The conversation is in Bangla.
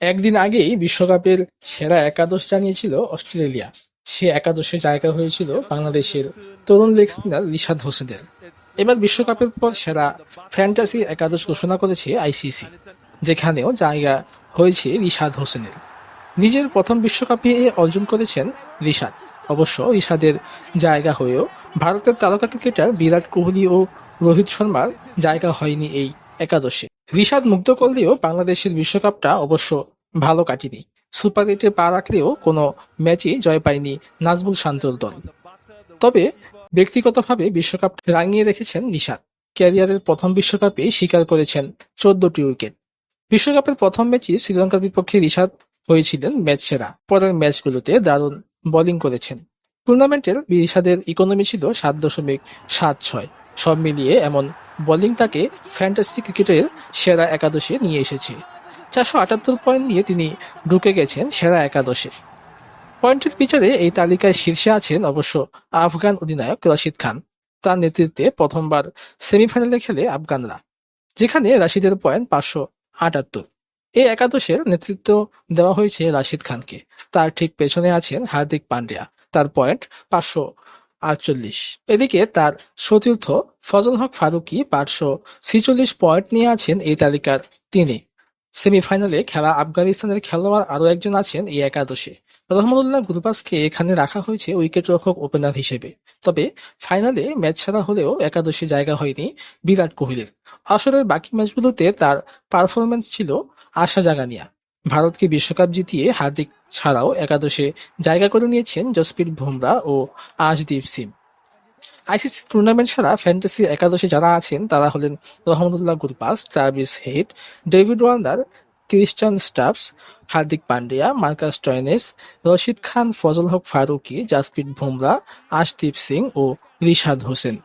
একদিন আগেই বিশ্বকাপের সেরা একাদশ জানিয়েছিল অস্ট্রেলিয়া। সে একাদশে জায়গা হয়েছিল বাংলাদেশের তরুণ লেগ স্পিনার রিশাদ হোসেনের। এবার বিশ্বকাপের পর সেরা ফ্যান্টাসি একাদশ ঘোষণা করেছে আইসিসি, যেখানেও জায়গা হয়েছে রিশাদ হোসেনের। নিজের প্রথম বিশ্বকাপে এ অর্জন করেছেন রিশাদ। অবশ্য রিশাদের জায়গা হয়েও ভারতের তারকা ক্রিকেটার বিরাট কোহলি ও রোহিত শর্মার জায়গা হয়নি এই একাদশে। রিশাদ মুগ্ধ করলেও বাংলাদেশের বিশ্বকাপটা অবশ্য ভালো কাটেনি। সুপার এইটে পা রাখলেও কোনো ম্যাচে জয় পায়নি নাজবুল শান্তর দল। তবে ব্যক্তিগতভাবে বিশ্বকাপ রাঙিয়ে রেখেছেন রিশাদ। ক্যারিয়ারের প্রথম বিশ্বকাপে স্বীকার করেছেন চোদ্দটি উইকেট। বিশ্বকাপের প্রথম ম্যাচে শ্রীলঙ্কার বিপক্ষে রিশাদ হয়েছিলেন ম্যাচ সেরা। পরের ম্যাচগুলোতে দারুণ বোলিং করেছেন। টুর্নামেন্টের রিশাদের ইকোনমি ছিল সাত দশমিক সাত ছয়। সব মিলিয়ে এমন বোলিং তাকে ফ্যান্টাসি ক্রিকেটের সেরা একাদশে নিয়ে এসেছে। চারশো আটাত্তর পয়েন্ট নিয়ে তিনি ঢুকে গেছেন সেরা একাদশে। পয়েন্টের বিচারে এই তালিকায় শীর্ষে আছেন অবশ্য আফগান অধিনায়ক রশিদ খান। তার নেতৃত্বে প্রথমবার সেমিফাইনালে খেলে আফগানরা, যেখানে রাশিদের পয়েন্ট পাঁচশো আটাত্তর। এই একাদশের নেতৃত্ব দেওয়া হয়েছে রাশিদ খানকে। তার ঠিক পেছনে আছেন হার্দিক পান্ডিয়া। তার পয়েন্ট পাঁচশো আটচল্লিশ। এদিকে তার সতীর্থ ফজল হক ফারুকি পাঁচশো ছিচল্লিশ পয়েন্ট নিয়ে আছেন এই তালিকার তিনি। সেমিফাইনালে খেলা আফগানিস্তানের খেলোয়াড় আরও একজন আছেন এই একাদশে। রহমদুল্লাহ গুরবাজকে এখানে রাখা হয়েছে উইকেটরক্ষক ওপেনার হিসেবে। তবে ফাইনালে ম্যাচ ছাড়া হলেও একাদশে জায়গা হয়নি বিরাট কোহলির। আসরের বাকি ম্যাচগুলোতে তার পারফরমেন্স ছিল আশা জাগানিয়া। ভারতকে বিশ্বকাপ জিতিয়ে হার্দিক ছাড়াও একাদশে জায়গা করে নিয়েছেন জসপ্রীত বুমরা ও আশদীপ সিং। আইসিসি টুর্নামেন্ট ছাড়া ফ্যান্টাসি একাদশে যারা আছেন, তারা হলেন Rahmanullah Gurbaz Travis Head David wonder Tristan Stubbs Hardik Pandya Marcus Stoinis Rashid Khan, Fazal Haq Farooqi, Jasprit Bumrah Arshdeep Singh ও রিশাদ হোসেন।